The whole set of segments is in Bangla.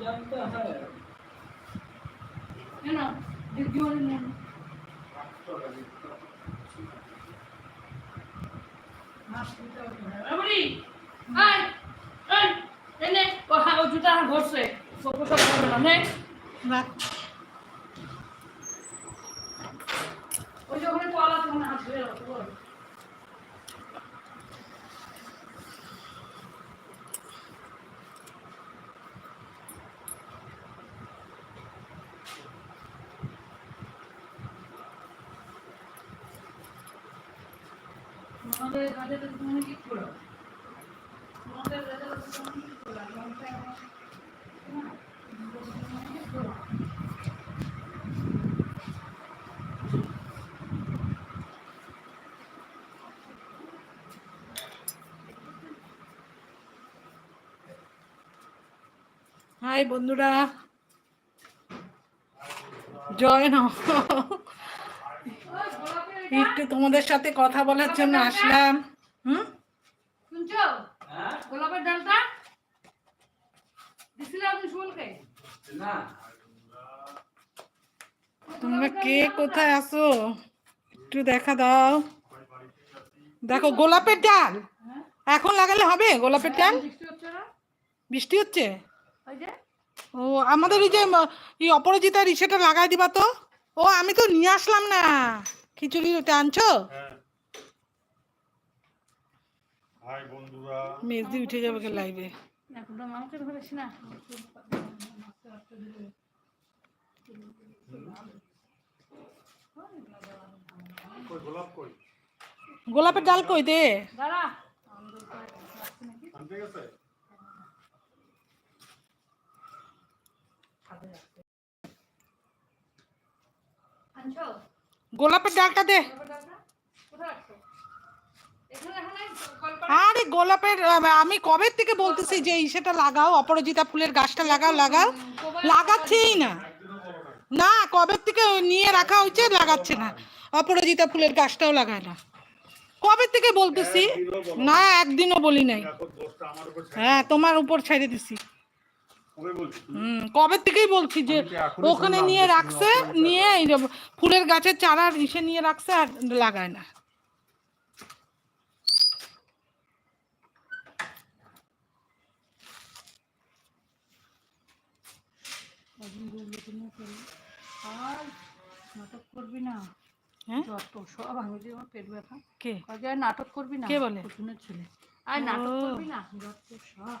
জানতে হয় কেন? দিদি বলি নেন বাবুরি আয় আয় এনে ও হা ও জুতা ঘষছে সব সব করবে না নে ওই যে ওখানে কলা তোমার হাত ধুয়ে রাখো আমাদের কাজে তো তুমি কি করো আমাদের কাজে তো তুমি কি করো আমাদের হাই বন্ধুরা জয় ন একটু তোমাদের সাথে কথা বলার জন্য আসলাম। হুম? শুনছো? হ্যাঁ। গোলাপের ডালটা? না। তোমরা কে কোথায় আছো? একটু দেখা দাও। দেখো গোলাপের ডাল। এখন লাগালে হবে গোলাপের ডাল? বৃষ্টি হচ্ছে না? বৃষ্টি হচ্ছে? ওই যে। ও আমাদের ওই যে অপরাজিতার ইসেটা লাগাই দিবা তো? ও আমি তো নিয়ে আসলাম না। খিচুড়ি ওটা আনছো? হ্যাঁ। হাই বন্ধুরা। মেজদি উঠে যাবে কে লাইভে গোলাপের ডাল কই দে? দাঁড়া। আনছো? গোলাপের ডালটা দে। আরে গোলাপের আমি কবে থেকে বলতেছি যে এই সেটা লাগাও, অপরাজিতা ফুলের গাছটা লাগাও লাগাও। লাগাচ্ছেই না। না, কবে থেকে নিয়ে রাখা হয়েছে, লাগাচ্ছে না। অপরাজিতা ফুলের গাছটাও লাগায় না। কবে থেকে বলতেছি? না, একদিনও বলি নাই। হ্যাঁ তোমার উপর ছেড়ে দিছি। হুম কবে থেকেই বলছি যে ওখানে নিয়ে রাখছে নিয়ে এই ফুলের গাছের চারার ইসে নিয়ে রাখছে আর লাগায় না। আর নাটক করবি না? হ্যাঁ? যত সব আমি যে আমার পেট ব্যথা। কে? নাটক করবি না? কে বলে? ছেলে। আর নাটক করবি না? যত সব।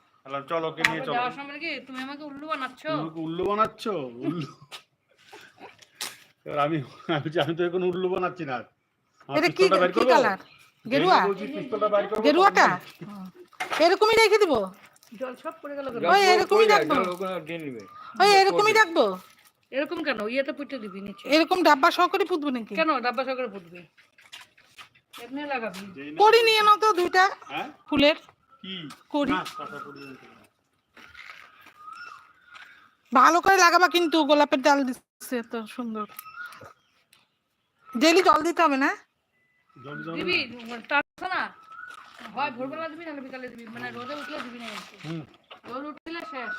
বললাম, চল ওকে নিয়ে চলো। যাওয়ার সময় কি তুমি আমাকে উল্লু বানাচ্ছ? তুমি উল্লু বানাচ্ছ? উল্লু। এবার আমি আমি আমি তো এখন উল্লু বানাচ্ছি না। এটা কি কি কালার? গেরুয়া? গেরুয়াটা? এরকমই রেখে দিব? জল সব পড়ে গেল কেন? ওই এরকমই রাখব। ওই এরকমই রাখব। এরকম কেন? ইয়েতে পুঁতে দিবি নিচে। এরকম ডাব্বা সহকারে পুতবো নাকি? কেন? ডাব্বা সহকারে পুঁতবি। এমনি লাগাবি। করি নিয়ে নাও তো দুইটা হ্যাঁ? ফুলের? করি। না, কথা বলি না। ভালো করে লাগাবা কিন্তু গোলাপের ডাল দিচ্ছে তো সুন্দর। ডেলি জল দিতে হবে না? দিবি না? হয় ভোরবেলা দিবি নাহলে বিকালে দিবি মানে রোদে উঠলে দিবি না রোদ উঠলে শেষ।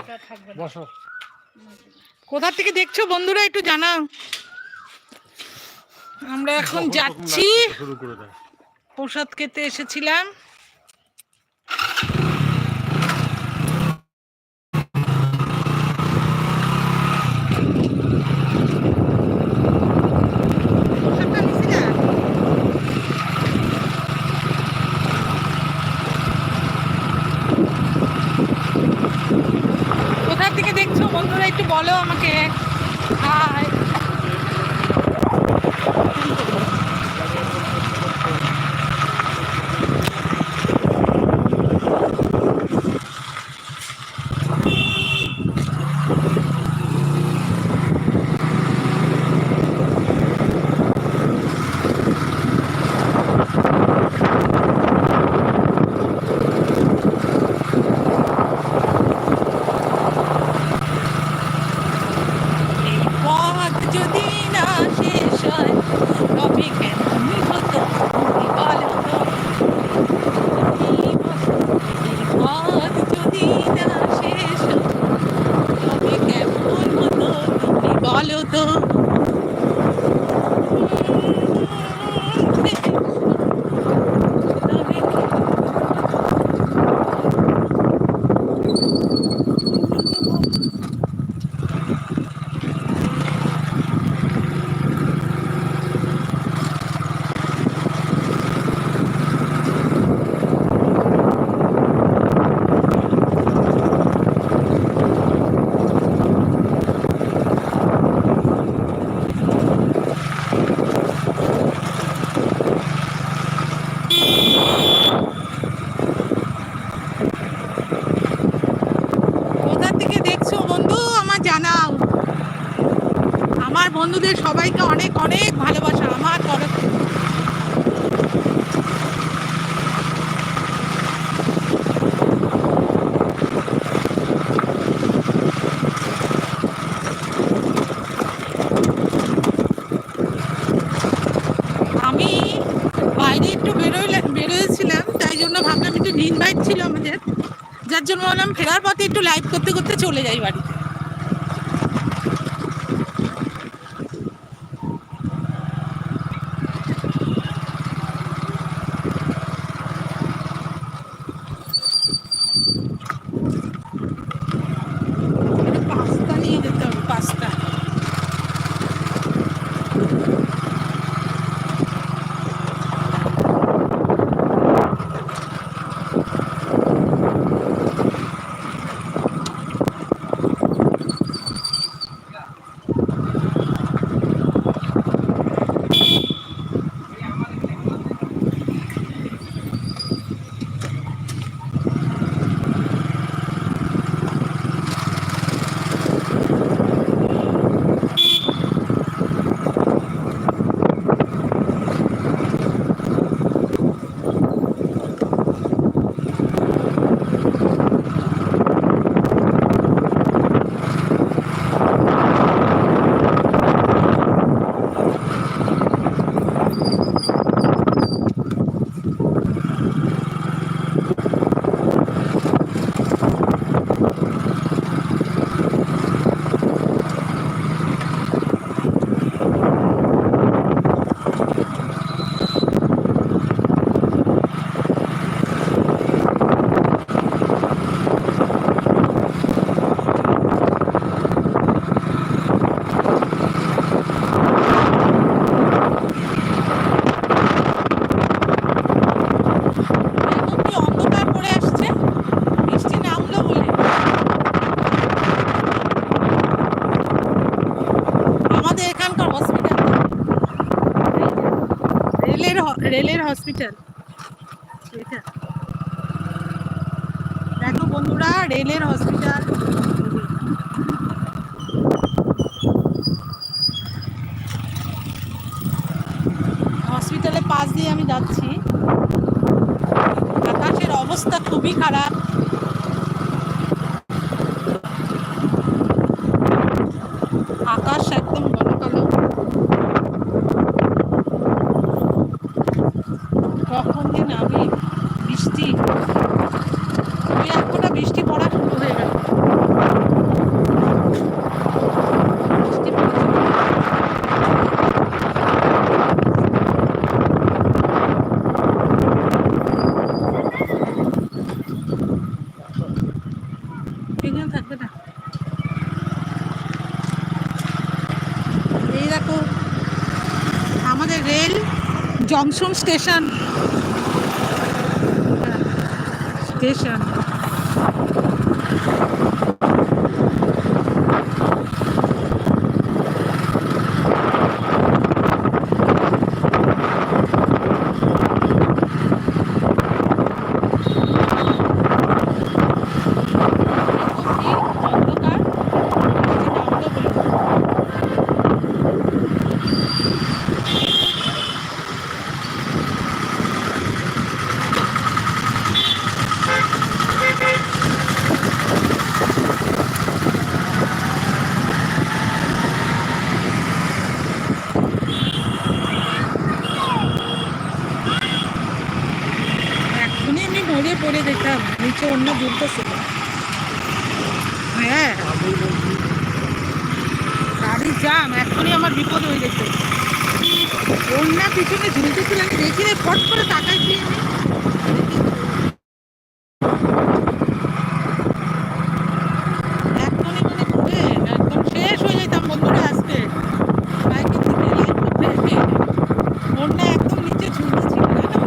এটা থাকবে বসো। কোথা থেকে দেখছ বন্ধুরা একটু জানাও। আমরা এখন যাচ্ছি। শুরু করে দেয় প্রসাদ খেতে এসেছিলাম প্রসাদটা নিছি না? কোথা থেকে দেখছ বন্ধুরা একটু বলো আমাকে। হাই অনেক অনেক ভালোবাসা আমার তরফ থেকে। আমি বাইরে একটু বেরোইলে বেরোয়েছিলাম তাই জন্য ভাবলাম একটু ইনভাইট ছিল আমাদের। যার জন্য বললাম ফেরার পথে একটু লাইভ করতে করতে চলে যাই বাড়িতে পাস্তা নিয়ে যেতে হবে পাস্তা এখন কি অন্ধকার করে আসছে বৃষ্টি নামলো বলে আমাদের এখানকার হসপিটাল রেলের হ- রেলের হসপিটাল এটা দেখো বন্ধুরা, রেলের হসপিটাল হসপিটালের পাশ দিয়ে আমি যাচ্ছি। আকাশের অবস্থা খুবই খারাপ। Rail junction station. स्टेशन। নিচে অন্য যুদ্ধ ছিল। হ্যাঁ। গাড়ি জাম এখনই আমার বিপদ হয়ে গেছে। অন্য পিছনে ঝুলতেছিলাম দেখি রে ফট করে তাকাইছি আমি এখনই মানে ঘুরে একদম শেষ হয়ে যেতাম বন্ধুরা আজকে বাইকে থেকে লাইট করতে অন্য একদম নিচে ঝুলতেছিল জানো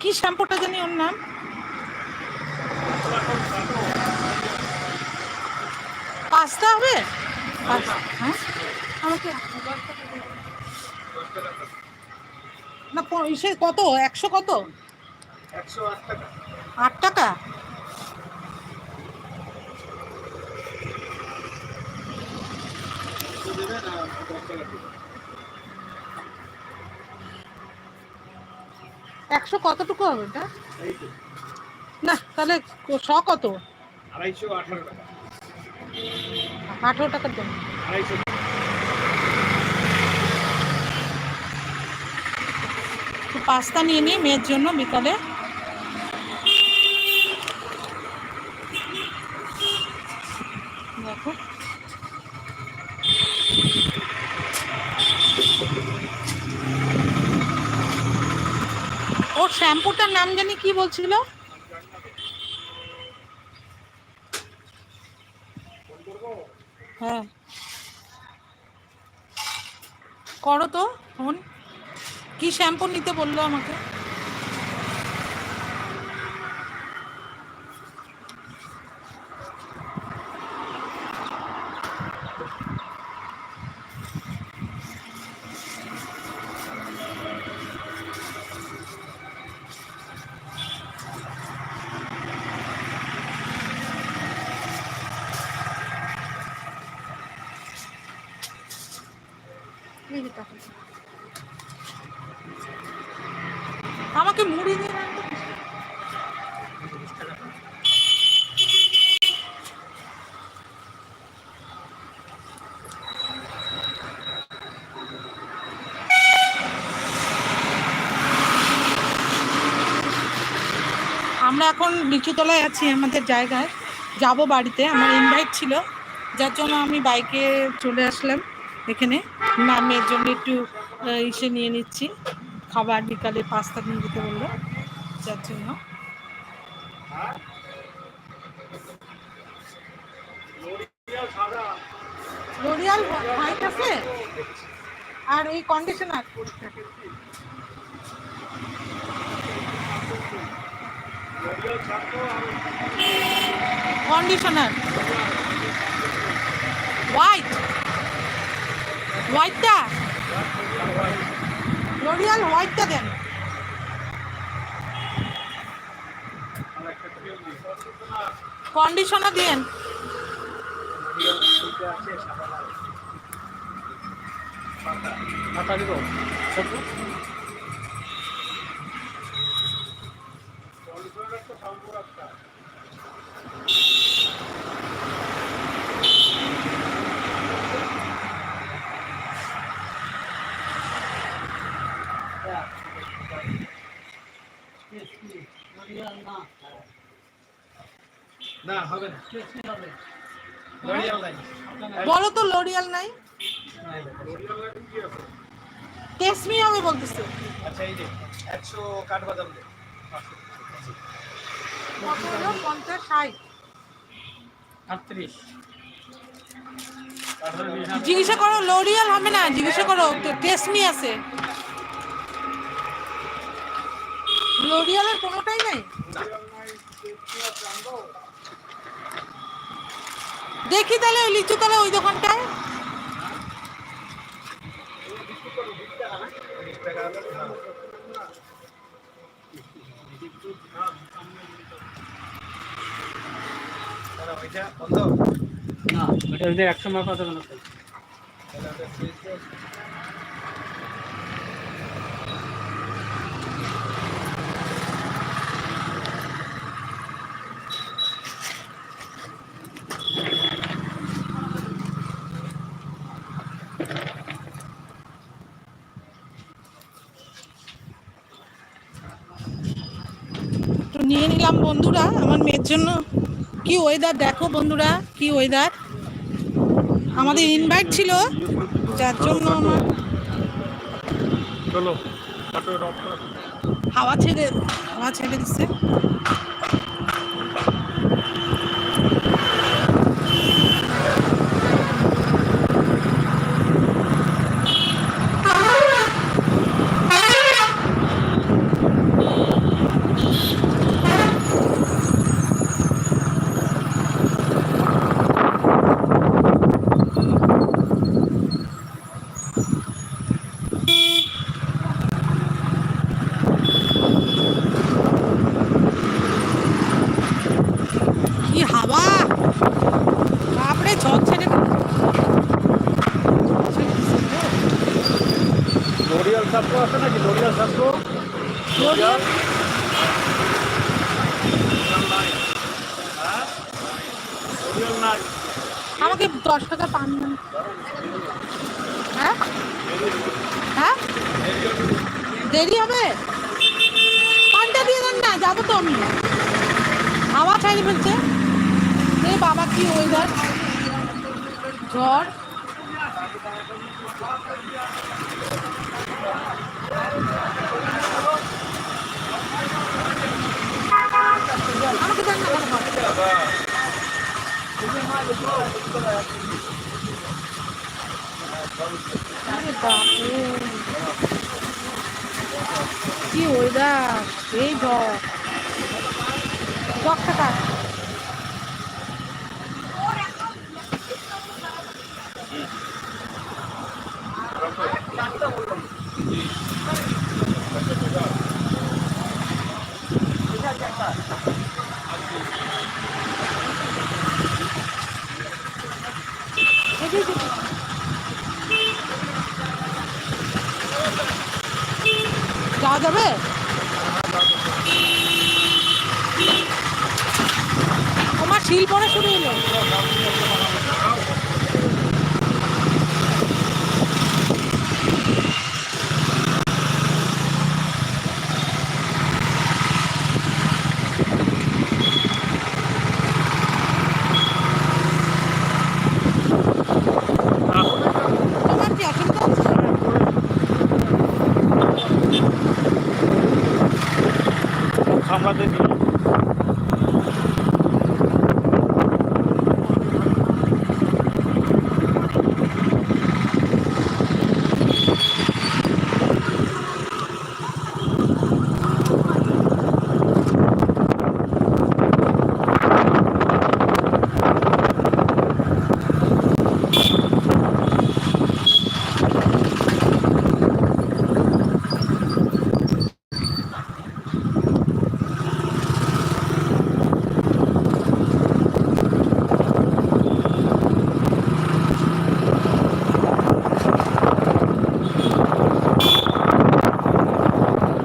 কি শ্যাম্পুটা জানি ওর নাম পাঁচটা হবে পাঁচ- হ্যাঁ আমাকে না ইসে কত? একশো কত? একশো আট টাকা। আট একশো কতটুকু হবে এটা? না তাহলে শ কত? আড়াইশো আঠারো টাকা। আঠেরো টাকার জন্য আড়াইশো পাস্তা নিয়ে নিই মেয়ের জন্য বিকালে। দেখো। ওর শ্যাম্পুটার নাম জানি কি বলছিল? হ্যাঁ। করো তো। শ্যাম্পু নিতে বলল আমাকে যে টাকা। আমাকে মুড়ি দিয়ে আমরা এখন লিচুতলায় আছি আমাদের জায়গায়। যাব বাড়িতে, আমার ইনভাইট ছিল। যার জন্য আমি বাইকে চলে আসলাম এখানে। না মেয়ের জন্য একটু ইসে নিয়ে নিচ্ছি। খাবার বিকালে পাস্তা নিয়ে যেতে বলল, যার জন্য। লোরিয়াল হোয়াইট আছে? আর এই কন্ডিশনার কন্ডিশনার হোয়াইট হোয়াইটটা লোরিয়াল হোয়াইটটা দেন। কন্ডিশনার দেন বলো তো লোরিয়াল নাই? টেসমি হবে বলতেছে। আচ্ছা এই যে একশো কাঠ বাদাম দে। কত হলো পঞ্চাশ ষাট। আটত্রিশ। জিজ্ঞাসা করো লোরিয়াল হবে না? জিজ্ঞাসা করো টেসমি আছে। লোরিয়ালের কোনোটাই নাই? দেখি তাহলে ওই লিচু তাহলে ওই দোকানটায়। না যদি একশো মাপ দেবে নিলাম বন্ধুরা আমার মেয়ের জন্য কি ওয়েদার দেখো বন্ধুরা কি ওয়েদার আমাদের ইনভাইট ছিল যার জন্য আমার। হাওয়া ছেড়ে হাওয়া ছেড়ে দিচ্ছে শ্যাম্পু আছে নাকি লরিয়াল শ্যাম্পু লরিয়াল হ্যাঁ লরিয়াল নাই আমাকে দশ টাকা পান দেন হ্যাঁ হ্যাঁ দেরি হবে পানটা দিয়ে দেন না যাব তো আমি হাওয়া ছাড়ি ফেলছে। বাবা কি ওয়েদার ঝড় কি ওয়েদার এই ঝড় টাকা যাওয়া যাবে তোমার শিল পড়া শুরু হলো তোমার কি অসুবিধা হচ্ছে সামলাতে দিই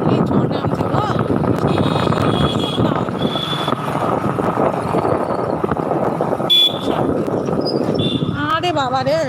এই ঝড় নামছে গো আরে বাবা রে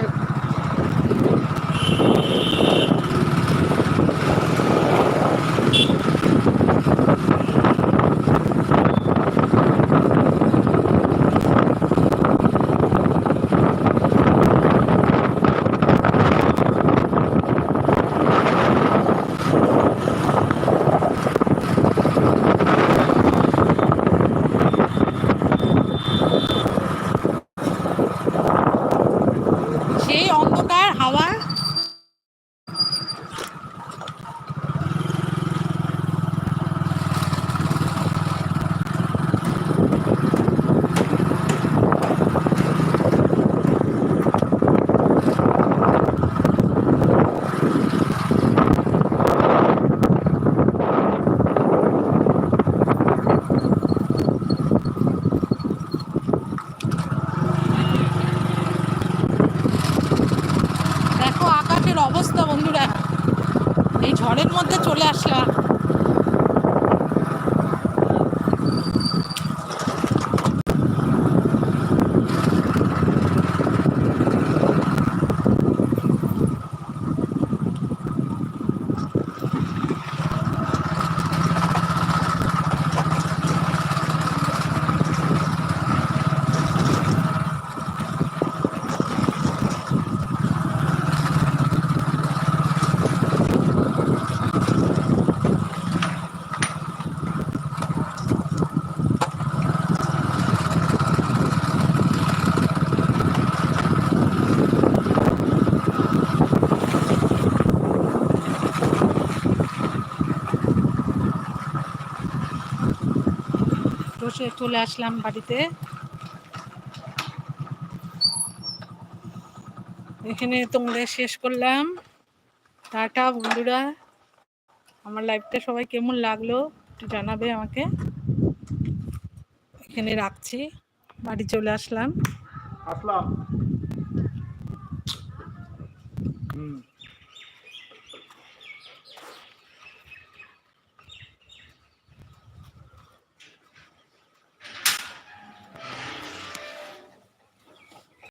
সেই অন্ধকার হাওয়া দেখো আকাশের অবস্থা বন্ধুরা এই ঝড়ের মধ্যে চলে বসে চলে আসলাম বাড়িতে। এখানে তোমাদের শেষ করলাম। টাটা বন্ধুরা। আমার লাইফটা সবাই কেমন লাগল একটু জানাবে আমাকে। এখানে রাখছি। বাড়ি চলে আসলাম। আসলাম। হুম।